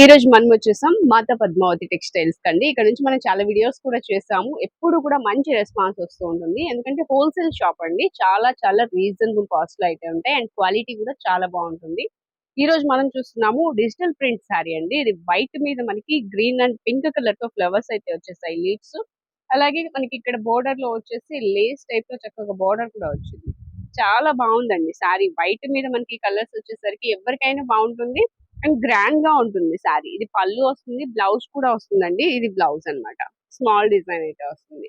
ఈ రోజు మనం వచ్చేసాం మాతా పద్మావతి టెక్స్టైల్స్ కండి. ఇక్కడ నుంచి మనం చాలా వీడియోస్ కూడా చేసాము. ఎప్పుడు కూడా మంచి రెస్పాన్స్ వస్తూ ఉంటుంది. ఎందుకంటే హోల్సేల్ షాప్ అండి. చాలా చాలా రీజనబుల్ కాస్ట్లో అయితే ఉంటాయి. అండ్ క్వాలిటీ కూడా చాలా బాగుంటుంది. ఈ రోజు మనం చూస్తున్నాము డిజిటల్ ప్రింట్ శారీ అండి. ఇది వైట్ మీద మనకి గ్రీన్ అండ్ పింక్ కలర్తో ఫ్లవర్స్ అయితే వచ్చేసాయి లీవ్స్. అలాగే మనకి ఇక్కడ బోర్డర్లో వచ్చేసి లేస్ టైప్లో చక్కగా బోర్డర్ కూడా వచ్చింది. చాలా బాగుందండి శారీ. వైట్ మీద మనకి కలర్స్ వచ్చేసరికి ఎవరికైనా బాగుంటుంది. అండ్ గ్రాండ్గా ఉంటుంది శారీ. ఇది పళ్ళు వస్తుంది బ్లౌజ్ కూడా వస్తుందండి. ఇది బ్లౌజ్ అన్నమాట. స్మాల్ డిజైన్ అయితే వస్తుంది.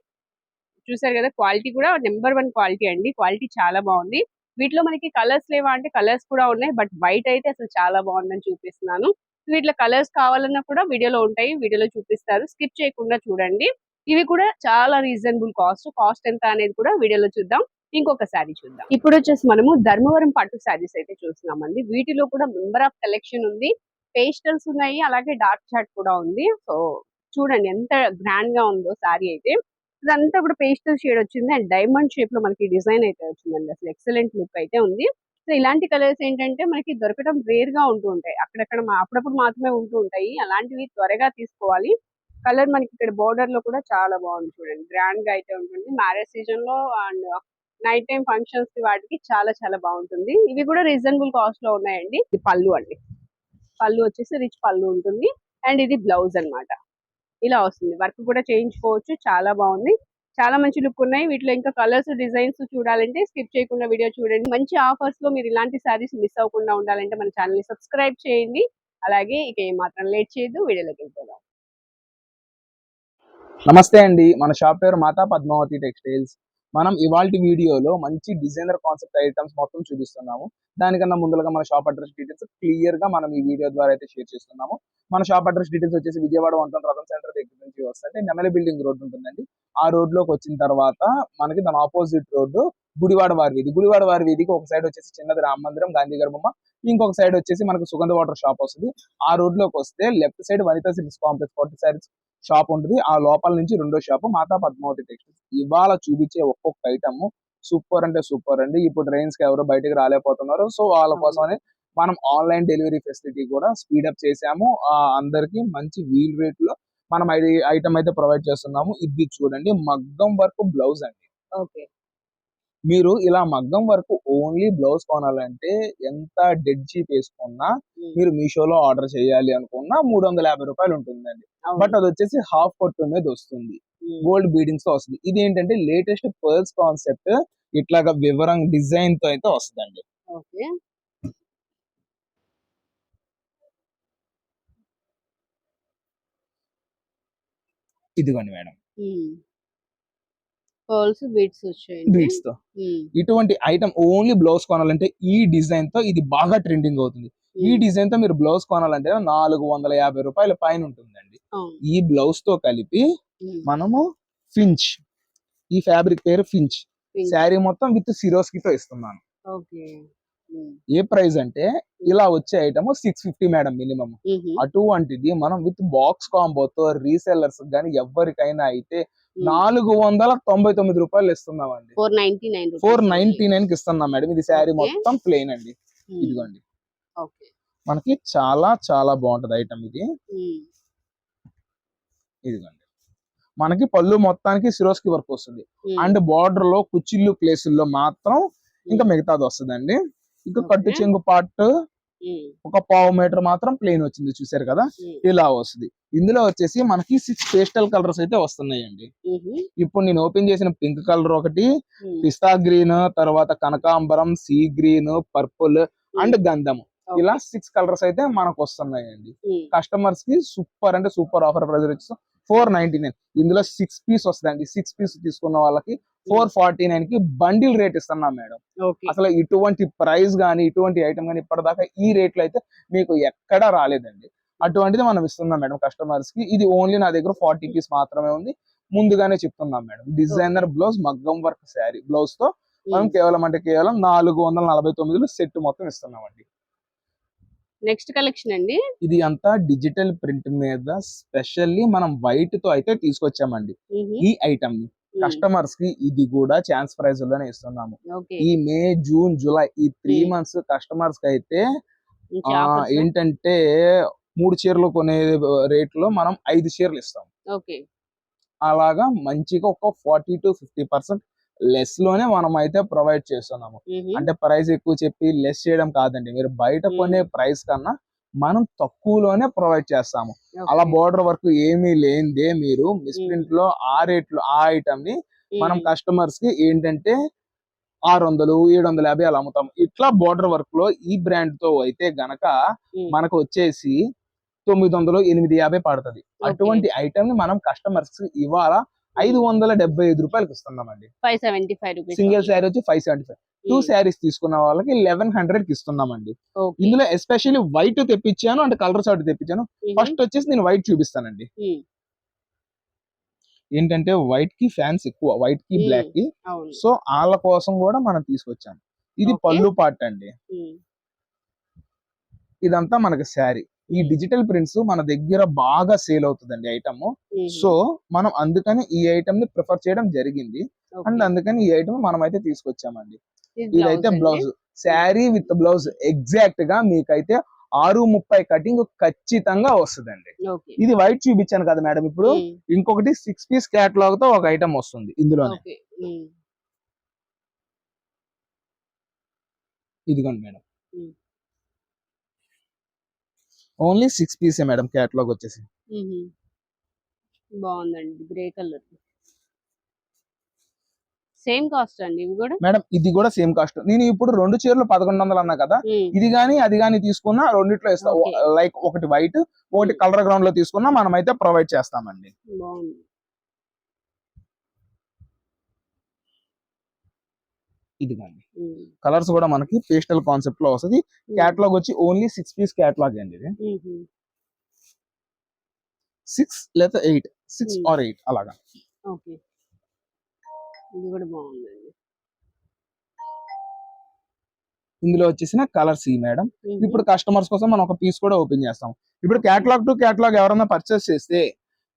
చూసారు కదా క్వాలిటీ కూడా నెంబర్ వన్ క్వాలిటీ అండి. క్వాలిటీ చాలా బాగుంది. వీటిలో మనకి కలర్స్ లేవా అంటే కలర్స్ కూడా ఉన్నాయి బట్ వైట్ అయితే అసలు చాలా బాగుందని చూపిస్తున్నాను. వీటిలో కలర్స్ కావాలన్నా కూడా వీడియోలో ఉంటాయి వీడియోలో చూపిస్తారు. స్కిప్ చేయకుండా చూడండి. ఇవి కూడా చాలా రీజనబుల్ కాస్ట్ కాస్ట్ ఎంత అనేది కూడా వీడియోలో చూద్దాం. ఇంకొక శారీ చూద్దాం. ఇప్పుడు వచ్చేసి మనము ధర్మవరం పట్టు శారీస్ అయితే చూస్తున్నామండి. వీటిలో కూడా మెంబర్ ఆఫ్ కలెక్షన్ ఉంది. పేస్టల్స్ ఉన్నాయి అలాగే డార్క్ చాట్ కూడా ఉంది. సో చూడండి ఎంత గ్రాండ్గా ఉందో శారీ అయితే. ఇదంతా కూడా పేస్టల్ షేడ్ వచ్చింది. అండ్ డైమండ్ షేప్లో మనకి డిజైన్ అయితే వచ్చిందండి. అసలు ఎక్సలెంట్ లుక్ అయితే ఉంది. సో ఇలాంటి కలర్స్ ఏంటంటే మనకి దొరకడం రేర్గా ఉంటూ ఉంటాయి. అక్కడక్కడ అప్పుడప్పుడు మాత్రమే ఉంటూ ఉంటాయి. అలాంటివి త్వరగా తీసుకోవాలి. కలర్ మనకి ఇక్కడ బోర్డర్లో కూడా చాలా బాగుంది చూడండి. గ్రాండ్గా అయితే ఉంటుంది. మ్యారేజ్ సీజన్లో అండ్ నైట్ టైం ఫంక్షన్స్కి వాటికి చాలా చాలా బాగుంటుంది. ఇవి కూడా రీజనబుల్ కాస్ట్లో ఉన్నాయండి. ఇది పళ్ళు అండి. పళ్ళు వచ్చేసి రిచ్ పళ్ళు ఉంటుంది. అండ్ ఇది బ్లౌజ్ అన్నమాట. ఇలా వస్తుంది. వర్క్ కూడా చేయించుకోవచ్చు. చాలా బాగుంది. చాలా మంచి లుక్ ఉన్నాయి. వీటిలో ఇంకా కలర్స్ డిజైన్స్ చూడాలంటే స్కిప్ చేయకుండా వీడియో చూడండి. మంచి ఆఫర్స్లో మీరు ఇలాంటి సారీస్ మిస్ అవ్వకుండా ఉండాలంటే మన ఛానల్ని సబ్స్క్రైబ్ చేయండి. అలాగే ఇక ఏమాత్రం లేట్ చేయదు వీడియోలోకి వెళ్ళిపోదాం. నమస్తే అండి. మన షాప్ పేరు మాతా పద్మావతి టెక్స్టైల్స్. మనం ఇవాళ వీడియోలో మంచి డిజైనర్ కాన్సెప్ట్ ఐటమ్స్ మొత్తం చూపిస్తున్నాము. దానికన్నా ముందుగా మన షాప్ అడ్రస్ డీటెయిల్స్ క్లియర్గా మనం ఈ వీడియో ద్వారా అయితే షేర్ చేస్తున్నాము. మన షాప్ అడ్రస్ డీటెయిల్స్ వచ్చేసి విజయవాడ వంట రథం సెంటర్ దగ్గర నుంచి వస్తుంటే నెమలి బిల్డింగ్ రోడ్ ఉంటుందండి. ఆ రోడ్లోకి వచ్చిన తర్వాత మనకి దాని ఆపోజిట్ రోడ్డు గుడివాడ వారి వీధి గుడివాడ వారి వీధికి ఒక సైడ్ వచ్చేసి చిన్నది రామ మందిరం గాంధీ గర్భమ్మ ఇంకొక సైడ్ వచ్చేసి మనకు సుగంధ వాటర్ షాప్ వస్తుంది. ఆ రోడ్లోకి వస్తే left side Vanitha silks complex forty saris shop ఉంటుంది. ఆ లోపల నుంచి రెండో షాప్ మాతా పద్మావతి టెక్స్టైల్స్. ఇవాళ చూపించే ఒక్కొక్క ఐటమ్ సూపర్ అంటే సూపర్ అండి. ఇప్పుడు ట్రైన్స్కి ఎవరు బయటకు రాలేకపోతున్నారు. సో వాళ్ళ కోసమని మనం ఆన్లైన్ డెలివరీ ఫెసిలిటీ కూడా స్పీడప్ చేసాము ఆ అందరికి మంచి వీల్ రేట్లో మనం ఐటమ్ అయితే ప్రొవైడ్ చేస్తున్నాము. ఇది చూడండి. మగ్గం వర్క్ బ్లౌజ్ అండి. ఓకే. మీరు ఇలా మగ్గం వరకు ఓన్లీ బ్లౌజ్ కొనాలంటే ఎంత డెడ్ చీప్ వేసుకున్నా మీరు మీషోలో ఆర్డర్ చేయాలి అనుకున్నా మూడు వందల యాభై రూపాయలు ఉంటుందండి. బట్ అది వచ్చేసి హాఫ్ పట్టు మీద వస్తుంది. గోల్డ్ బీడింగ్స్తో వస్తుంది. ఇది ఏంటంటే లేటెస్ట్ పర్ల్స్ కాన్సెప్ట్ ఇట్లాగా వివరం డిజైన్తో అయితే వస్తుందండి. ఓకే. ఇదిగోండి మేడం. పర్ల్స్ బీట్స్ వచ్చాయండి. బీడ్స్తో. ఇటువంటి ఐటమ్ ఓన్లీ బ్లౌజ్ కొనాలంటే ఈ డిజైన్తో ఇది బాగా ట్రెండింగ్ అవుతుంది. ఈ డిజైన్తో మీరు బ్లౌజ్ కొనాలంటే నాలుగు వందల యాభై రూపాయల పైన ఉంటుందండి. ఈ బ్లౌజ్తో కలిపి మనము ఫించ్. ఈ ఫ్యాబ్రిక్ పేరు ఫించ్. శారీ మొత్తం విత్ సిరోస్కి తో ఇస్తున్నాను. ఏ ప్రైస్ అంటే ఇలా వచ్చే item six fifty madam minimum. అటువంటిది మనం విత్ బాక్స్ కాంబోతో రీసెల్లర్స్ కానీ ఎవరికైనా అయితే. నాలుగు వందల తొంభై తొమ్మిది రూపాయలు ఇస్తున్నామండి. Four ninety nine four ninety నైన్కి ఇస్తున్నాం మేడం. ఇది శారీ. మొత్తం ప్లెయిన్ అండి. ఇదిగోండి. మనకి చాలా చాలా బాగుంటది ఐటమ్ ఇది. ఇదిగోండి. మనకి పళ్ళు మొత్తానికి సిరోస్కి వర్క్ వస్తుంది. అండ్ బార్డర్లో కుచ్చిళ్ళు ప్లేసుల్లో మాత్రం ఇంకా మిగతాది వస్తుందండి. ఇంకా కట్టు. చెంగు పార్ట్ ఒక పావు మీటర్ మాత్రం ప్లెయిన్ వచ్చింది చూసారు కదా? ఇలా వస్తుంది. ఇందులో వచ్చేసి మనకి సిక్స్ పేస్టల్ కలర్స్ అయితే వస్తున్నాయండి. ఇప్పుడు నేను ఓపెన్ చేసిన పింక్ కలర్ ఒకటి పిస్తా గ్రీన్ తర్వాత కనకాంబరం సీ గ్రీన్ పర్పుల్ అండ్ గంధం ఓకే. ఇలా సిక్స్ కలర్స్ అయితే మనకు వస్తున్నాయండి. కస్టమర్స్కి సూపర్ అంటే సూపర్ ఆఫర్ ప్రైస్ వచ్చి ఫోర్ నైన్టీ నైన్. ఇందులో సిక్స్ పీస్ వస్తాయండి. సిక్స్ పీస్ తీసుకున్న వాళ్ళకి ఫోర్ ఫార్టీ నైన్కి బండిల్ రేట్ ఇస్తున్నాం మేడం. అసలు ఇటువంటి ప్రైస్ కానీ ఇటువంటి ఐటమ్ కానీ ఇప్పటిదాకా ఈ రేట్లో అయితే మీకు ఎక్కడా రాలేదండి. అటువంటిది మనం ఇస్తున్నాం మేడం కస్టమర్స్కి. ఇది ఓన్లీ నా దగ్గర ఫార్టీ పీస్ మాత్రమే ఉంది. ముందుగానే చెప్తున్నాం మేడం. డిజైనర్ బ్లౌజ్ మగ్గం వర్క్ శారీ బ్లౌజ్తో మనం కేవలం అంటే కేవలం నాలుగు వందల నలభై తొమ్మిదిలో సెట్ మొత్తం ఇస్తున్నామండి. నెక్స్ట్ కలెక్షన్ అండి. ఇది అంతా డిజిటల్ ప్రింట్ మీద స్పెషల్లీ మనం వైట్తో అయితే తీసుకొచ్చామండి. ఈ ఐటమ్ని. కస్టమర్స్కి ఇది కూడా ఛాన్స్ ప్రైస్లోనే ఇస్తున్నాము. ఈ మే జూన్ జూలై ఈ త్రీ Hmm. మంత్స్ కస్టమర్స్కి అయితే. ఏంటంటే మూడు చీరలు కొనే రేట్లో మనం ఐదు చీరలు ఇస్తాం. అలాగా మంచిగా ఒక ఫార్టీ టు ఫిఫ్టీ పర్సెంట్ లెస్లోనే మనం అయితే ప్రొవైడ్ చేస్తున్నాము. అంటే ప్రైస్ ఎక్కువ చెప్పి లెస్ చేయడం కాదండి. మీరు బయట. కొనే ప్రైస్ కన్నా మనం తక్కువలోనే ప్రొవైడ్ చేస్తాము. అలా బోర్డర్ వర్క్ ఏమీ లేనిదే మీరు మిస్ప్రింట్లో ఆ రేట్లో ఆ ఐటమ్ని మనం కస్టమర్స్కి ఏంటంటే ఆరు వందలు ఏడు వందల యాభై అలా అమ్ముతాం. ఇట్లా బోర్డర్ వర్క్లో ఈ బ్రాండ్తో అయితే గనక మనకు వచ్చేసి తొమ్మిది వందలు ఎనిమిది యాభై పడుతుంది. అటువంటి ఐటమ్ని మనం కస్టమర్స్కి ఇవాళ ఐదు వందల డెబ్బై ఐదు రూపాయలకి ఇస్తున్నామండి. Five seventy five rupees single sari వచ్చి five seventy five two saris తీసుకున్న వాళ్ళకి లెవెన్ హండ్రెడ్కి ఇస్తున్నామండి. ఇందులో ఎస్పెషల్లీ వైట్ తెప్పించాను అంటే కలర్ చార్ట్ తెప్పించాను. ఫస్ట్ వచ్చేసి నేను వైట్ చూపిస్తానండి. Hmm. ఏంటంటే వైట్కి ఫ్యాన్స్ ఎక్కువ వైట్కి Hmm. బ్లాక్కి. అవును. సో వాళ్ళ కోసం కూడా మనం తీసుకొచ్చాం. ఇది. పళ్ళు పార్ట్ అండి. ఇదంతా మనకి శారీ ఈ డిజిటల్ ప్రింట్స్ మన దగ్గర బాగా సేల్ అవుతుందండి ఐటమ్ సో మనం అందుకని ఈ ఐటమ్ని ప్రిఫర్ చేయడం జరిగింది. అండ్ అందుకని ఈ ఐటమ్ మనం అయితే తీసుకొచ్చామండి. ఇది ఇదైతే. బ్లౌజ్ శారీ విత్ బ్లౌజ్ ఎగ్జాక్ట్గా మీకైతే ఆరు ముప్పై కటింగ్ ఖచ్చితంగా వస్తుందండి. ఇది వైట్ చూపించాను కదా మేడం ఇప్పుడు. ఇంకొకటి సిక్స్ పీస్ క్యాటలాగ్తో ఒక ఐటమ్ వస్తుంది ఇందులోనే. ఇదిగోండి మేడం. ఓన్లీ సిక్స్ పీసే మేడం క్యాటలాగ్ వచ్చేసి. బాగుందండి గ్రే కలర్ సేమ్ కాస్ట్ అండి ఇవి కూడా? మేడం ఇది కూడా సేమ్ కాస్ట్ నేను ఇప్పుడు రెండు చీరలు పదకొండు వందలు అన్నా కదా ఇది గానీ అది గానీ తీసుకున్నా రెండిట్లో ఇస్తాం. లైక్ ఒకటి వైట్ ఒకటి కలర్ గ్రౌండ్లో తీసుకున్నా మనం అయితే ప్రొవైడ్ చేస్తామండి. బాగుంది. ఇది కానీ. ఉమ్, కలర్స్ కూడా మనకి పేస్టల్ కాన్సెప్ట్లో వస్తుంది. క్యాటలాగ్ వచ్చి ఓన్లీ సిక్స్ పీస్ క్యాటలాగ్ అండి ఇది. సిక్స్ లేదా ఎయిట్ సిక్స్. ఆర్ ఎయిట్ అలాగా. ఇందులో వచ్చేసిన కలర్స్ ఈ మేడం. ఇప్పుడు కస్టమర్స్ కోసం మనం ఒక పీస్ కూడా ఓపెన్ చేస్తాం. ఇప్పుడు క్యాటలాగ్ టు క్యాటలాగ్ ఎవరైనా పర్చేస్ చేస్తే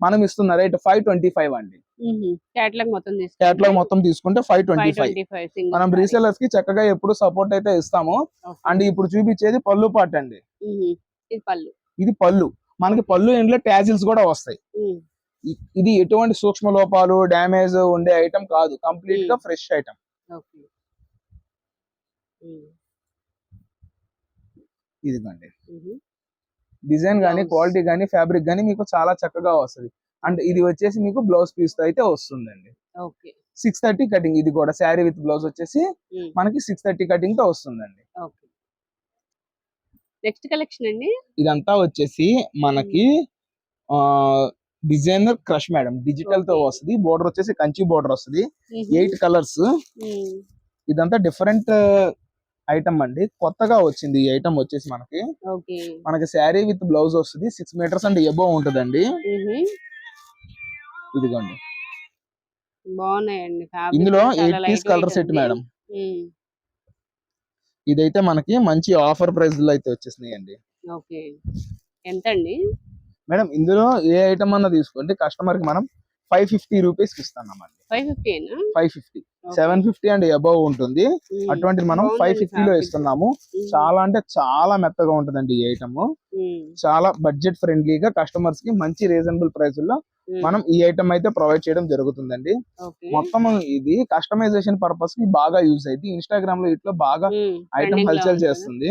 మనం ఇస్తున్న రేట్ ఫైవ్ ట్వంటీ ఫైవ్ అండి. ఉహు. క్యాటలాగ్ మొత్తం తీసుకుంటే? Five twenty five. మనం రీసెలర్స్కి చక్కగా ఎప్పుడు సపోర్ట్ అయితే ఇస్తాము అండ్ ఇప్పుడు చూపించేది పళ్ళు పాట్ అండి. ఇది పళ్ళు. ఇది పళ్ళు. మనకి పళ్ళు ఎండ్లో ట్యాజిల్స్ కూడా వస్తాయి. ఇది ఎటువంటి సూక్ష్మ లోపాలు డ్యామేజ్ ఉండే ఐటమ్ కాదు. కంప్లీట్గా ఫ్రెష్ ఐటమ్ ఇదిగోండి. డిజైన్ గానీ. క్వాలిటీ గానీ ఫ్యాబ్రిక్ గానీ మీకు చాలా చక్కగా వస్తుంది. అండ్ ఇది వచ్చేసి మీకు బ్లౌజ్ పీస్తో అయితే వస్తుందండి. సిక్స్ థర్టీ కటింగ్ ఇది కూడా శారీ విత్ బ్లౌజ్ వచ్చేసి మనకి సిక్స్ థర్టీ కటింగ్తో వస్తుందండి నెక్స్ట్ కలెక్షన్ అండి? ఇదంతా వచ్చేసి మనకి డిజైనర్ క్రష్ మేడం. డిజిటల్తో. వస్తుంది. బోర్డర్ వచ్చేసి కంచి బోర్డర్ వస్తుంది. Eight colours. ఇదంతా డిఫరెంట్ ఐటమ్ అండి. కొత్తగా వచ్చింది ఈ ఐటమ్ వచ్చేసి మనకి. మనకి శారీ విత్ బ్లౌజ్ వస్తుంది. సిక్స్ మీటర్స్ అండ్ ఎబో ఉంటుందండి. ఇదిగోండి. బాగున్నాయండి ఇందులో eight piece colour set. Madam. ఇదైతే మనకి మంచి ఆఫర్ ప్రైస్లో అయితే వచ్చేసినాయి అండి ఓకే. ఎంత అండి మేడం ఇందులో ఏ ఐటమ్ అన్నా తీసుకోండి. కస్టమర్కి మనం ఫైవ్ ఫిఫ్టీ రూపీస్ ఇస్తున్నామండి. Five ఫిఫ్టీనా five fifty. Seven fifty and above ఉంటుంది. అటువంటిది మనం ఫైవ్ ఫిఫ్టీలో ఇస్తున్నాము. చాలా అంటే చాలా మెత్తగా ఉంటుందండి ఈ ఐటమ్. చాలా బడ్జెట్ ఫ్రెండ్లీగా కస్టమర్స్కి మంచి రీజనబుల్ ప్రైస్లో మనం ఈ ఐటమ్ అయితే ప్రొవైడ్ చేయడం జరుగుతుందండి. మొత్తం ఇది కస్టమైజేషన్ పర్పస్కి బాగా యూజ్ అయింది ఇన్స్టాగ్రామ్లో ఇట్లా బాగా ఐటమ్ హల్చల్ చేస్తుంది.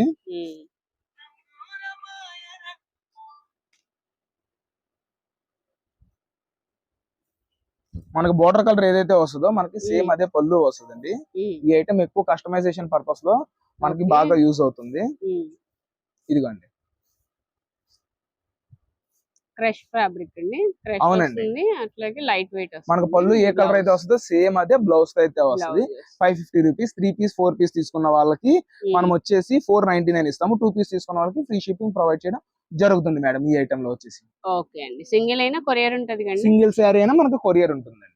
మనకి బోర్డర్ కలర్ ఏదైతే వస్తుందో మనకి సేమ్. అదే పళ్ళు వస్తుందండి. ఈ ఐటమ్ ఎక్కువ కస్టమైజేషన్ పర్పస్లో మనకి. బాగా యూజ్ అవుతుంది. ఇదిగోండి. క్రష్ ఫ్యాబ్రిక్ అండి. క్రష్ అవునండి. వస్తుంది అట్లాగే లైట్ వెయిట్ వస్తుంది. మనకు పళ్ళు ఏ కలర్ అయితే వస్తుందో సేమ్ అదే బ్లౌజ్ అయితే వస్తుంది. Five fifty rupees three piece four piece తీసుకున్న వాళ్ళకి మనం వచ్చేసి ఫోర్ నైన్టీ నైన్ ఇస్తాము. టూ పీస్ తీసుకున్న వాళ్ళకి ఫ్రీ షిప్పింగ్ ప్రొవైడ్ చేయడం జరుగుతుంది మేడం ఈ ఐటమ్లో వచ్చేసి. ఓకే అండి. సింగిల్ అయినా కొరియర్ ఉంటది కండి సింగిల్ శారీ అయినా మనకు కొరియర్ ఉంటుందండి.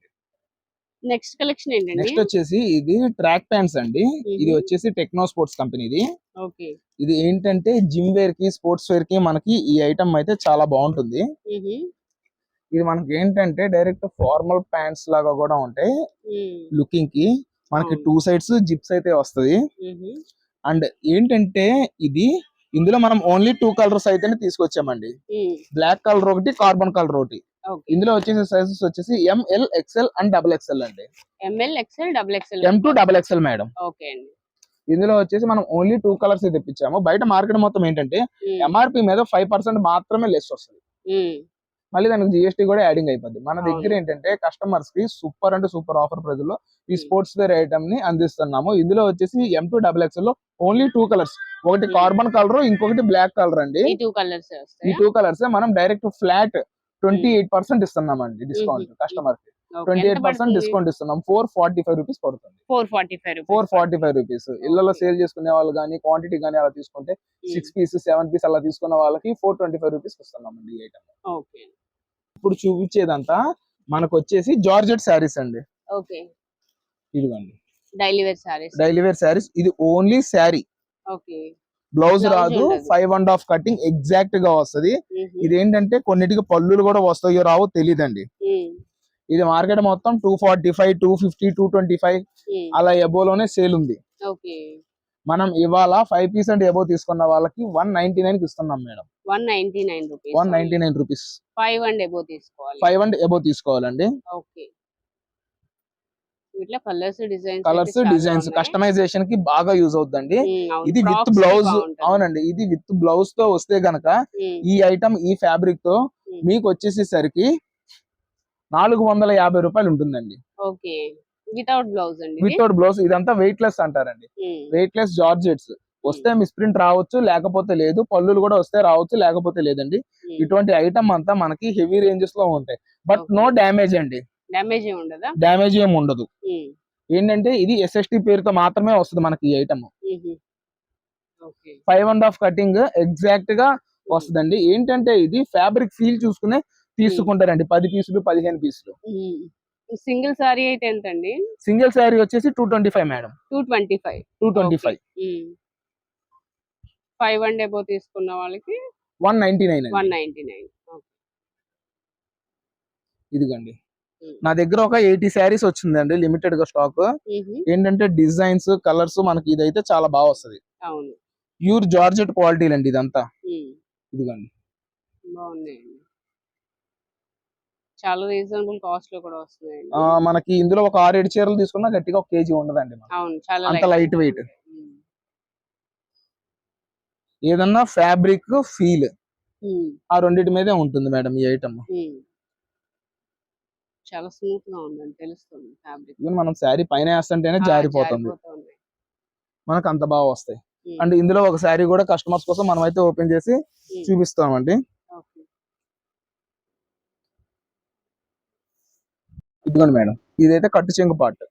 నెక్స్ట్ కలెక్షన్ ఏంటండి? నెక్స్ట్ వచ్చేసి ఇది ట్రాక్ ప్యాంట్స్ అండి. ఇది వచ్చేసి టెక్నో స్పోర్ట్స్ కంపెనీది. ఓకే ఇది ఏంటంటే జిమ్ వేర్కి స్పోర్ట్స్ వేర్కి మనకి ఈ ఐటమ్ అయితే చాలా బాగుంటుంది. ఇది మనకి ఏంటంటే డైరెక్ట్ ఫార్మల్ ప్యాంట్స్ లాగా కూడా ఉంటాయి. లుకింగ్కి మనకి. టూ సైడ్స్ జిప్స్ అయితే వస్తది. అండ్ ఏంటంటే ఇది ఇందులో మనం ఓన్లీ టూ కలర్స్ అయితేనే తీసుకొచ్చామండి. బ్లాక్ కలర్ ఒకటి కార్బన్ కలర్ ఒకటి. ఇందులో వచ్చేసి సైజెస్ వచ్చేసి M L XL and double XL అండి. M L XL double XL M to double XL madam. Okay అండి. ఇందులో వచ్చేసి మనం ఓన్లీ టూ కలర్స్ తెప్పించాము. బయట మార్కెట్ మొత్తం ఏంటంటే ఎంఆర్పి మీద ఫైవ్ పర్సెంట్ మాత్రమే లెస్ వస్తుంది. మళ్ళీ దానికి జిఎస్టీ కూడా యాడింగ్ అయిపోద్ది. మన దగ్గర. ఏంటంటే కస్టమర్స్కి సూపర్ అంటే సూపర్ ఆఫర్ ప్రైస్లో ఈ. స్పోర్ట్స్ వేర్ ఐటమ్ని అందిస్తున్నాము. ఇందులో వచ్చేసి ఎం టూ డబుల్ ఎక్స్ఎల్లో ఓన్లీ టూ కలర్స్ ఒకటి. కార్బన్ కలర్ ఇంకొకటి బ్లాక్ కలర్ అండి. ఈ టూ కలర్స్ మనం direct flat twenty eight percent ఇస్తున్నామండి డిస్కౌంట్ కస్టమర్కి. ట్వంటీ ఎయిట్ పర్సెంట్ డిస్కౌంట్ ఇస్తున్నాం. ఫోర్ ఫార్టీ ఫైవ్ రూపీస్ పడుతుంది. Four forty five four forty five rupees. ఇళ్ళలో సేల్ చేసుకునే వాళ్ళు కానీ క్వాంటిటీ కానీ అలా తీసుకుంటే సిక్స్ పీస్ సెవెన్ పీస్ అలా తీసుకున్న వాళ్ళకి ఫోర్ ట్వంటీ ఫైవ్ రూపీస్ ఇస్తున్నామండి ఈ ఐటమ్ ఓకే. ఇప్పుడు చూపించేదంతా మనకు వచ్చేసి జార్జెట్ శారీస్ అండి. ఓకే. ఇదిగోండి. Daily wear saris daily wear saris. ఇది ఓన్లీ శారీ. ఓకే. బ్లౌజ్ రాదు. ఫైవ్ అండ్ హాఫ్ కటింగ్ ఎగ్జాక్ట్గా వస్తది. ఇది ఏంటంటే కొన్నిటికి పళ్ళులు కూడా వస్తాయో రావో తెలియదండి ఇది మార్కెట్ మొత్తం two forty five two fifty two twenty five అలా ఎబోలోనే సేల్ ఉంది. మనం ఇవాళ ఫైవ్ పీస్ అండ్ ఎబో తీసుకున్న వాళ్ళకి వన్ నైన్టీ నైన్కి ఇస్తున్నాం madam. One ninety nine rupees one ninety nine rupees five and above తీసుకోవాలి. ఫైవ్ అండ్ ఎబో తీసుకోవాలండి. ఓకే. ఇట్లా కలర్స్ డిజైన్స్ కలర్స్ డిజైన్స్ కస్టమైజేషన్కి బాగా యూజ్ అవుతుందండి ఇది విత్ బ్లౌజ్ అవునండి ఇది విత్ బ్లౌజ్తో వస్తే గనక ఈ ఐటమ్ ఈ ఫ్యాబ్రిక్తో Hmm. మీకు వచ్చేసేసరికి నాలుగు వందల యాభై రూపాయలు ఉంటుందండి ఓకే. వితౌట్ బ్లౌజ్ అండి వితౌట్ బ్లౌజ్ ఇదంతా వెయిట్ లెస్ అంటారండి. Weight less georgettes. వస్తే మిస్ప్రింట్ రావచ్చు లేకపోతే లేదు. పళ్ళులు కూడా వస్తే రావచ్చు లేకపోతే లేదండి. ఇటువంటి ఐటమ్ అంతా మనకి హెవీ రేంజెస్లో ఉంటాయి. బట్. నో డ్యామేజ్ అండి. డ్యామేజ్ ఏమి ఉండదా? డ్యామేజ్ ఏమి ఉండదు. ఏంటంటే ఇది ఎస్ఎస్టి పేరుతో మాత్రమే వస్తుంది మనకి ఈ item. Five and half cutting ఎగ్జాక్ట్గా వస్తుందండి. ఏంటంటే ఇది ఫ్యాబ్రిక్ ఫీల్ చూసుకునే తీసుకుంటారండి. పది పీసులు పదిహేను పీసులు. సింగిల్ సారీ అయితే ఎంత అండి సింగిల్ శారీ వచ్చేసి two twenty five madam. Two twenty five. Two twenty five. Five and above తీసుకున్న వాళ్ళకి one ninety nine one ninety nine. ఇదిగోండి. నా దగ్గర ఒక ఎయిటీ శారీస్ వచ్చిందండి లిమిటెడ్గా స్టాక్ ఏంటంటే డిజైన్స్ కలర్స్ మనకి ఇదైతే చాలా బాగా వస్తది. అవును. ప్యూర్ జార్జెట్ క్వాలిటీ అండి ఇదంతా ఇదిగోండి. చాలా రీజనబుల్ కాస్ట్లో కూడా ఆ, మనకి ఇందులో ఒక ఆరు ఏడు చీరలు తీసుకున్నా గట్టిగా ఒక కేజీ ఉండదండి మనకి. అవును చాలా అంత లైట్ వెయిట్. ఏదన్నా ఫ్యాబ్రిక్ ఫీల్. ఆ రెండింటి మీదే ఉంటుంది మేడం ఈ ఐటమ్. చాలా స్మూత్గా ఉందండి తెలుస్తుంది ఫ్యాబ్రిక్. మనం శారీ పైన వేస్తుంటేనే జారిపోతుంది. మనకు అంత బాగా వస్తాయి. అండ్ ఇందులో ఒక శారీ కూడా కస్టమర్స్ కోసం మనం అయితే ఓపెన్ చేసి చూపిస్తామండి. ఇదిగోండి మేడం. ఇదైతే కట్టు చెంగు పార్ట్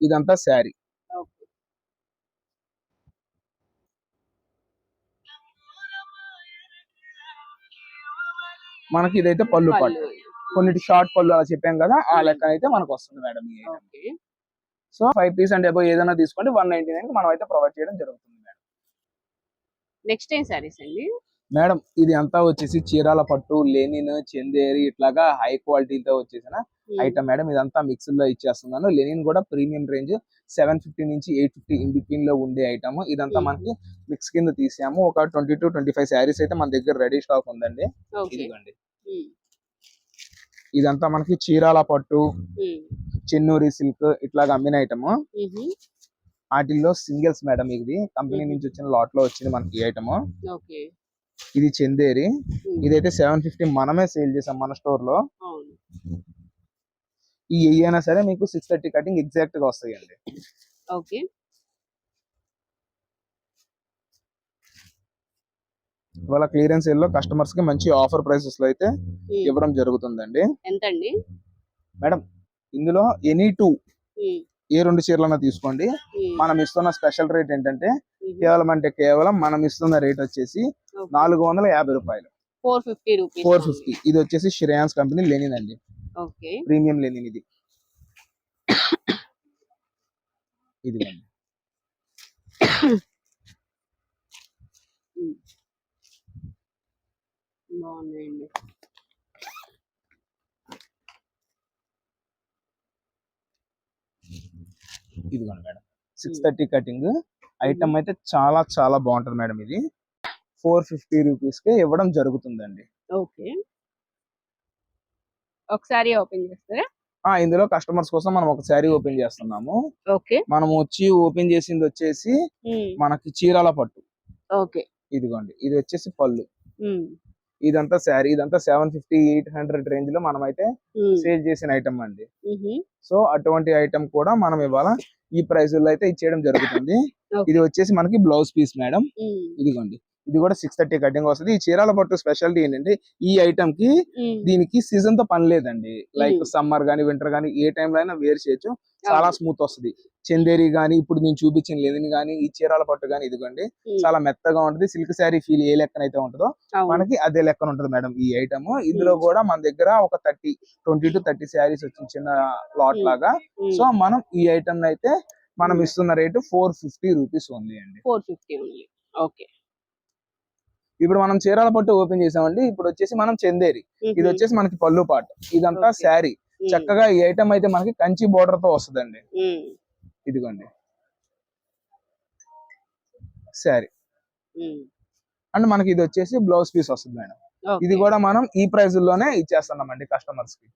ఇదంతా శారీ. మనకి ఇదైతే పళ్ళు పార్ట్ కొన్నిటి షార్ట్ పళ్ళు అలా చెప్పాం కదా ఆ లెక్క అయితే మనకు వస్తుంది madam so five piece and above ఏదైనా తీసుకోండి వన్ నైన్టీ నైన్ మనం అయితే ప్రొవైడ్ చేయడం జరుగుతుంది మేడం. నెక్స్ట్ టైం సారీస్ అండి? మేడం ఇది అంతా వచ్చేసి చీరాల పట్టు లెనిన్ చందేరి ఇట్లాగా హై క్వాలిటీతో వచ్చేసిన ఐటమ్ మేడం. ఇదంతా మిక్స్డ్లో ఇచ్చేస్తున్నాను. లెనిన్ కూడా ప్రీమియం రేంజ్ సెవెన్ ఫిఫ్టీ నుంచి ఎయిట్ ఫిఫ్టీ ఇన్ బిట్వీన్లో ఉండే ఐటమ్ ఇదంతా Hmm. మనకి మిక్స్ కింద తీసాము. ఒక twenty to twenty five saris అయితే మన దగ్గర రెడీ స్టాక్ ఉందండి. ఇదిగోండి. ఇదంతా మనకి చీరాల పట్టు చెన్నూరి సిల్క్ ఇట్లాగా అమ్మిన ఐటమ్ వాటిల్లో సింగిల్స్ మేడం ఇది కంపెనీ Mhm. నుంచి వచ్చిన లాట్లో వచ్చింది మనకి ఈ ఐటమ్ ఇది చందేరి. ఇదైతే సెవెన్ ఫిఫ్టీ మనమే సేల్ చేసాం మన స్టోర్లో ఈ అయినా సరే మీకు సిక్స్ థర్టీ కటింగ్ ఎగ్జాక్ట్గా వస్తాయండి. ఓకే. ఇవాళ క్లియరెన్స్ సేల్లో కస్టమర్స్కి మంచి ఆఫర్ ప్రైసెస్లో అయితే ఇవ్వడం జరుగుతుందండి. ఎంత అండి మేడం ఇందులో ఎనీ టూ ఏ రెండు చీరలన్నా తీసుకోండి. మనం ఇస్తున్న స్పెషల్ రేట్ ఏంటంటే కేవలం అంటే కేవలం మనం ఇస్తున్న రేట్ వచ్చేసి నాలుగు వందల యాభై రూపాయలు. Four fifty rupees. Four fifty. ఇది వచ్చేసి శ్రేయాన్స్ కంపెనీ లెనిన్ అండి. ఓకే. ప్రీమియం లెనిన్ ఇది. ఇది బాగున్నాయండి. ఇదిగోండి madam. Six thirty cutting. Item అయితే చాలా చాలా బాగుంటది మేడం ఇది. ఫోర్ ఫిఫ్టీ రూపీస్కి ఇవ్వడం జరుగుతుందండి. ఓకే. ఒకసారి ఓపెన్ చేస్తారా? ఆ ఇందులో కస్టమర్స్ కోసం మనం ఒక శారీ ఓపెన్ చేస్తున్నాము. ఓకే. మనం వచ్చి ఓపెన్ చేసింది వచ్చేసి మనకి చీరాల పట్టు. ఓకే. ఇదిగోండి. ఇది వచ్చేసి పళ్ళు. ఇదంతా శారీ ఇదంతా సెవెన్ ఫిఫ్టీ ఎయిట్ హండ్రెడ్ రేంజ్లో మనం అయితే సేల్ చేసిన ఐటమ్ అండి. సో అటువంటి ఐటమ్ కూడా మనం ఇవాళ ఈ ప్రైస్లో అయితే ఇచ్చేయడం జరుగుతుంది. ఇది వచ్చేసి మనకి బ్లౌజ్ పీస్ మేడం. ఇదిగోండి. ఇది కూడా సిక్స్ థర్టీ కటింగ్ వస్తుంది. ఈ చీరాల పట్టు స్పెషాలిటీ ఏంటంటే ఈ ఐటమ్కి దీనికి సీజన్తో పని లేదండి. లైక్. సమ్మర్ గానీ వింటర్ గానీ ఏ టైంలో అయినా వేర్ చేయొచ్చు. చాలా స్మూత్ వస్తుంది. చందేరి గానీ ఇప్పుడు నేను చూపించిన లేదని గానీ ఈ చీరాల పట్టు గానీ ఇదిగోండి చాలా మెత్తగా ఉంటుంది. సిల్క్ శారీ ఫీల్ ఏ లెక్కన అయితే ఉంటుందో మనకి అదే లెక్కన ఉంటుంది మేడం ఈ ఐటమ్ ఇందులో. కూడా మన దగ్గర ఒక thirty twenty to thirty saris వచ్చిన చిన్న లాట్. లాగా. సో మనం ఈ ఐటమ్ అయితే మనం. ఇస్తున్న రేటు ఫోర్ ఫిఫ్టీ రూపీస్ ఉంది అండి. ఫోర్ ఫిఫ్టీ ఓన్లీ ఓకే ఇప్పుడు మనం చీరాల పట్టు ఓపెన్ చేసామండి. ఇప్పుడు వచ్చేసి మనం చందేరి. ఇది వచ్చేసి మనకి పళ్ళు పాట. ఇదంతా. శారీ. చక్కగా ఈ ఐటమ్ అయితే మనకి కంచి బోర్డర్తో వస్తుందండి. ఇదిగోండి. శారీ. అండ్ మనకి ఇది వచ్చేసి బ్లౌజ్ పీస్ వస్తుంది మేడం. ఇది కూడా మనం ఈ ప్రైస్లోనే ఇచ్చేస్తున్నాం అండి కస్టమర్స్కి.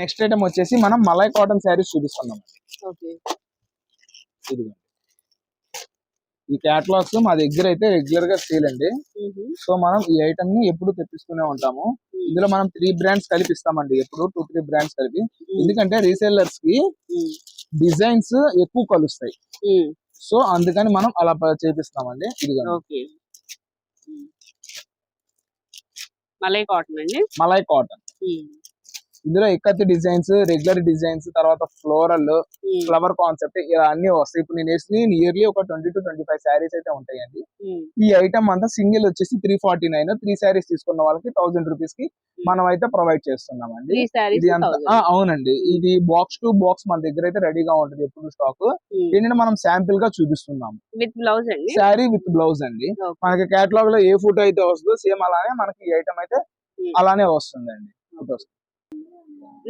నెక్స్ట్ ఐటమ్ వచ్చేసి మనం మలై కాటన్ శారీస్ చూపిస్తున్నాం. ఇదిగోండి. ఈ క్యాటలాగ్స్ మా దగ్గర అయితే రెగ్యులర్గా సేల్ అండి. సో మనం ఈ ఐటమ్ని ఎప్పుడు తెప్పిస్తూనే ఉంటాము. ఇందులో మనం త్రీ బ్రాండ్స్ కలిపి ఇస్తామండి. ఎప్పుడు టూ త్రీ బ్రాండ్స్ కలిపి. ఎందుకంటే రీసేలర్స్కి డిజైన్స్ ఎక్కువ కలుస్తాయి. సో అందుకని మనం అలా చేపిస్తామండి. ఓకే. మలై కాటన్ అండి? మలై కాటన్ ఇందులో ఎక్కత్తి డిజైన్స్ రెగ్యులర్ డిజైన్స్ తర్వాత ఫ్లోరల్ ఫ్లవర్ కాన్సెప్ట్ ఇలా అన్ని వస్తాయి. ఇప్పుడు నేను వేసి నియర్లీ ఒక twenty to twenty five saris అయితే ఉంటాయండి. ఈ ఐటమ్ అంతా సింగిల్ వచ్చేసి three forty nine three saris తీసుకున్న వాళ్ళకి థౌసండ్ రూపీస్కి మనం అయితే ప్రొవైడ్ చేస్తున్నామండి. ఇది అంతా అవునండి. ఇది బాక్స్ టు బాక్స్ మన దగ్గర అయితే రెడీగా ఉంటుంది ఎప్పుడు స్టాక్ ఏంటంటే మనం శాంపిల్గా చూపిస్తున్నాం విత్ బ్లౌజ్ అండి? శారీ విత్ బ్లౌజ్ అండి. మనకి కేటలాగ్లో ఏ ఫోటో అయితే వస్తుందో సేమ్ అలానే మనకి ఈ ఐటమ్ అయితే Hmm. అలానే వస్తుందండి. Photos.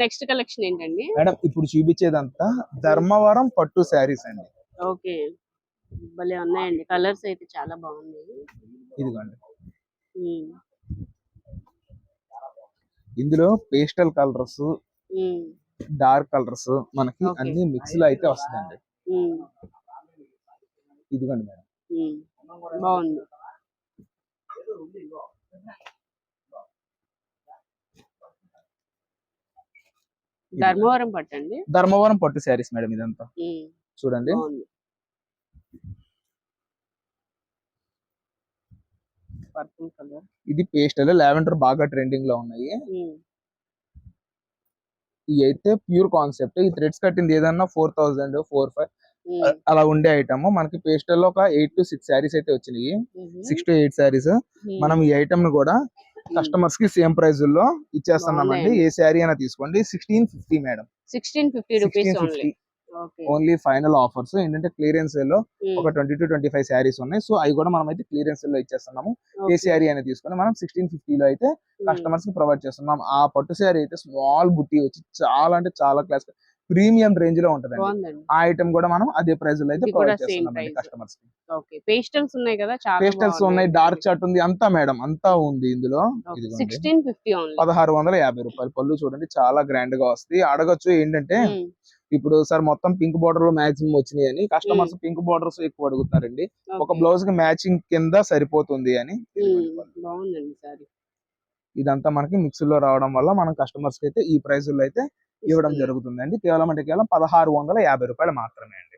నెక్స్ట్ కలెక్షన్ ఏంటండి? మేడం ఇప్పుడు చూపించేదంతా ధర్మవరం పట్టు శారీస్ అండి. ఓకే. భలే ఉన్నాయండి. కలర్స్ అయితే చాలా బాగున్నాయి. ఇదిగోండి. ఇందులో పేస్టల్ కలర్స్ డార్క్ కలర్స్ మనకి. అన్ని మిక్స్లో అయితే వస్తుందండి ఇదిగోండి మేడం. బాగుంది. ధర్మవరం పట్టండి. ధర్మవరం పట్టు శారీస్ మేడం ఇదంతా. చూడండి. ఇది పేస్టల్ లావెండర్ బాగా ట్రెండింగ్లో ఉన్నాయి. ఇవి అయితే ప్యూర్ కాన్సెప్ట్ ఈ థ్రెడ్స్ కట్టింది ఏదన్నా ఫోర్ థౌసండ్ ఫోర్ ఫైవ్ అలా ఉండే ఐటమ్ మనకి పేస్టల్లో ఒక ఎయిట్ టు సిక్స్ శారీస్ అయితే వచ్చినాయి. Six to eight saris. మనం ఈ ఐటమ్ను కూడా కస్టమర్స్కి సేమ్ ప్రైస్లో ఇచ్చేస్తున్నామండి. ఏ శారీ అయినా తీసుకోండి. Sixteen fifty madam. Sixteen fifty rupees only. Fifty. Final offers. ఏంటంటే క్లియరెన్స్లో ఒక twenty to twenty five saris ఉన్నాయి. సో అవి కూడా మనం అయితే క్లియరెన్స్లో ఇచ్చేస్తున్నాము. ఏ శారీ అయినా తీసుకొని మనం సిక్స్టీన్ ఫిఫ్టీలో అయితే కస్టమర్స్కి ప్రొవైడ్ చేస్తున్నాం. ఆ పట్టు శారీ అయితే స్మాల్ బుట్టి వచ్చి చాలా అంటే చాలా క్లాస్ ప్రీమియం రేంజ్లో బాగుందండి. ఆ ఐటమ్ కూడా మనం అదే ప్రైస్లో అయితే ప్రొవైడ్ చేస్తున్నాం. కస్టమర్స్కి పేస్టల్స్ ఉన్నాయి కదా చాలా పేస్టల్స్ ఉన్నాయి. డార్క్ చాట్ ఉంది. అంతా మేడం అంతా ఉంది ఇందులో. పదహారు వందల యాభై రూపాయలు. పళ్ళు చూడండి చాలా గ్రాండ్గా వస్తాయి. అడగచ్చు ఏంటంటే ఇప్పుడు సార్ మొత్తం పింక్ బార్డర్లో మాక్సిమం వచ్చినాయి అని కస్టమర్స్ పింక్ బార్డర్స్ ఎక్కువ అడుగుతారండి. ఒక బ్లౌజ్కి మ్యాచింగ్ కింద సరిపోతుంది అని బాగుందండి సారీ. ఇదంతా మనకి మిక్స్లో రావడం వల్ల మనం కస్టమర్స్కి అయితే ఈ ప్రైస్లో అయితే ఇవ్వడం జరుగుతుందండి. కేవలం అంటే కేవలం పదహారు వందల యాభై రూపాయలు మాత్రమే అండి.